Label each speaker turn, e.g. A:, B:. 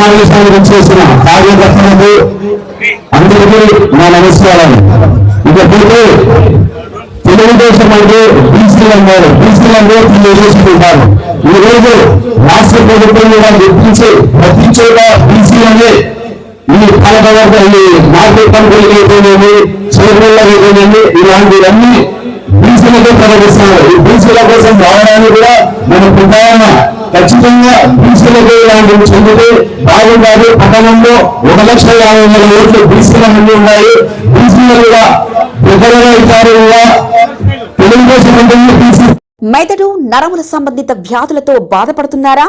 A: సమావేశానికి వచ్చేసిన కార్యకర్తలకు అందరికీ నా నమస్కారం ఇకపోతే తెలుగుదేశం అంటే బీసీలు అన్నారు బీసీలు అందరూ తెలుగుదేశం ఉంటారు. ఈ రోజు రాష్ట్ర ప్రభుత్వం కూడా గుర్తించి ప్రతి చోట బీసీలనే ఈ పాలకవర్గ ఈ మార్కెట్ కంపెనీలు అయితేనేమి చైర్మన్లు అయితేనేమి ఇలాంటివన్నీ బీసీలతో ప్రకటిస్తున్నారు. ఈ బీసీల కోసం రావడానికి కూడా మన ప్రధాన ఖచ్చితంగా బీసీలకు ఇలాంటివి చెందితే బాగుండాలి. పట్టణంలో ఒక లక్ష యాభై వేల ఓట్లు బీసీల మంది ఉన్నాయి. బీసీలు కూడా పెద్దలుగా ఇచ్చారు తెలుగుదేశం బీసీ
B: మెదడు నరముల సంబంధిత వ్యాధులతో బాధపడుతున్నారా?